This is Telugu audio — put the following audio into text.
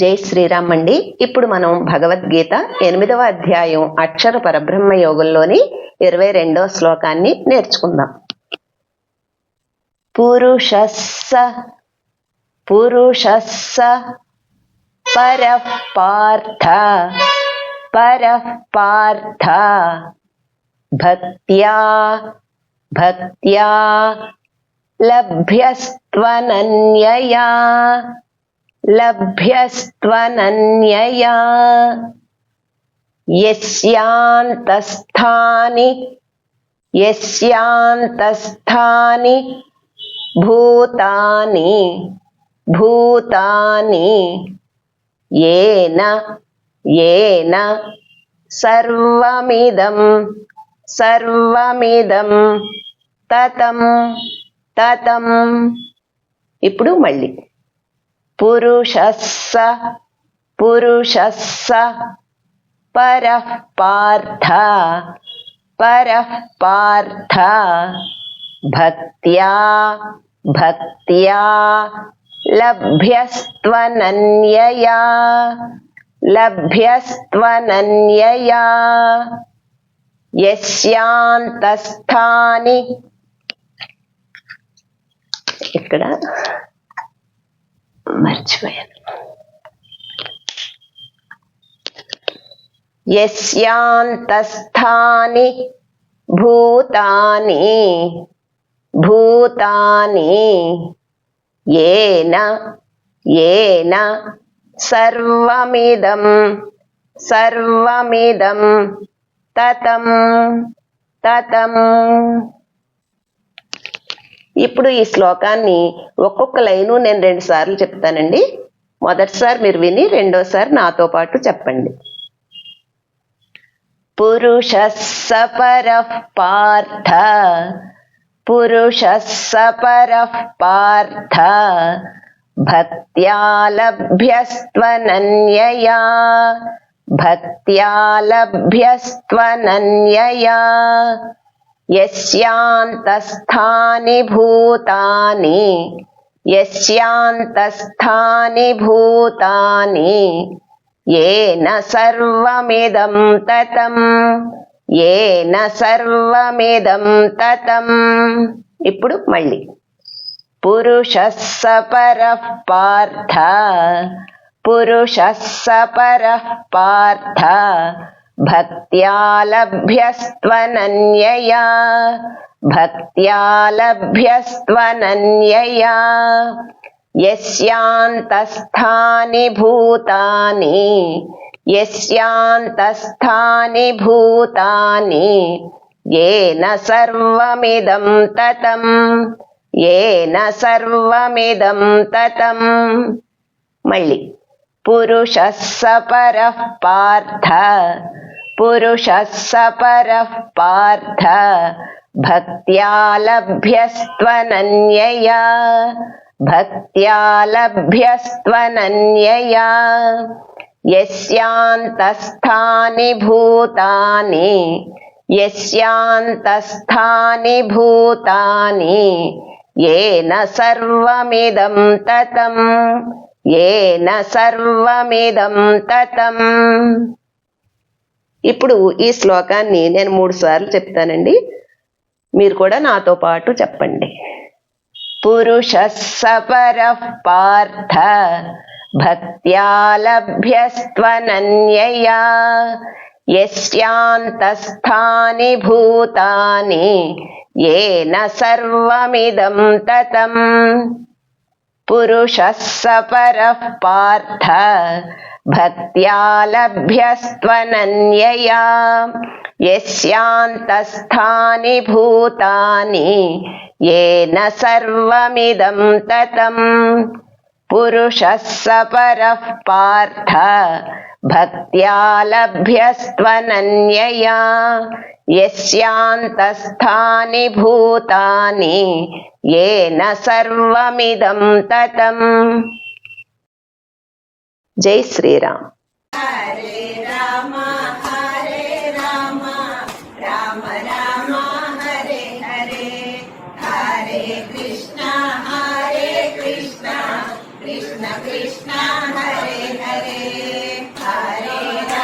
జై శ్రీరామ్ అండి. ఇప్పుడు మనం భగవద్గీత ఎనిమిదవ అధ్యాయం అక్షర పరబ్రహ్మ యోగంలోని ఇరవై రెండవ శ్లోకాన్ని నేర్చుకుందాం. పురుషస్స పురుషస్స పరపార్థ పార్థ పరః పార్థ భక్త్యా భక్త్యా లభ్యస్త్వనన్యయా లభ్యస్త్వనన్యయా యస్యాంతస్థాని యస్యాంతస్థాని భూతాని భూతాని ఏన ఏన సర్వమిదం సర్వమిదం తతం తతం ఇప్పుడు మళ్ళీ పురుషస్స పురుషస్స పరః పార్థ పరః పార్థ భక్త్యా భక్త్యా లభ్యస్త్వనన్యయా లభ్యస్త్వనన్యయా యస్యాంతస్థాని ఇక్కడ మర్చిపోయాను. యస్యాంతస్థాని భూతాని భూతాని ఏన ఏన సర్వమిదం సర్వమిదం తతం తతం. ఇప్పుడు ఈ శ్లోకాన్ని ఒక్కొక్క లైను నేను రెండు సార్లు చెప్తానండి. మొదటిసారి మీరు విని రెండోసారి నాతో పాటు చెప్పండి. పురుష సపర పార్థ పురుష సపర పార్థ భక్త్యా లభ్యస్త్వనన్యయా భక్త్యా లభ్యస్త్వనన్యయా యస్యాంతస్థాని భూతాని యస్యాంతస్థాని భూతాని ఏన సర్వమిదం తతం ఏన సర్వమిదం తతం. ఇప్పుడు మళ్ళీ. పురుషస్స పరః పార్థ పురుషస్స పరః పార్థ భక్త్యా లభ్యస్త్వనన్యయా భక్త్యా లభ్యస్త్వనన్యయా యస్యాంతస్థాని భూతాని యస్యాంతస్థాని భూతాని ఏన సర్వమిదం తతం ఏన సర్వమిదం తతం మళ్ళీ పురుషస్స పరః పార్థ పురుషస్స పరః పార్థ భక్త్యా లభ్యస్త్వనన్యయా భక్త్యా లభ్యస్త్వనన్యయా యస్యాంతస్థాని భూతాని యస్యాంతస్థాని భూతాని ఏన సర్వమిదం తతం ఏన సర్వమిదం తతం ఇప్పుడు ఈ శ్లోకాన్ని నేను మూడు సార్లు చెప్తానండి. మీరు కూడా నాతో పాటు చెప్పండి. పురుష పరః పార్థ భక్త్యా లభ్యస్త్వనన్యయా యస్యాంతస్థాని భూతాని ఏన సర్వమిదం తతం. పురుషస్స సపర పార్థ భక్త్యా లభ్యస్త్వనన్యయా యస్యాంతస్థాని భూతాని ఏన సర్వమిదం తతం. పురుషస్స పరః పార్థ భక్త్యా లభ్యస్త్వనన్యయా యస్యాంతస్థాని భూతాని ఏన సర్వమిదం తతం. జై जय Shri Ram Krishna Krishna Hare Hare Hare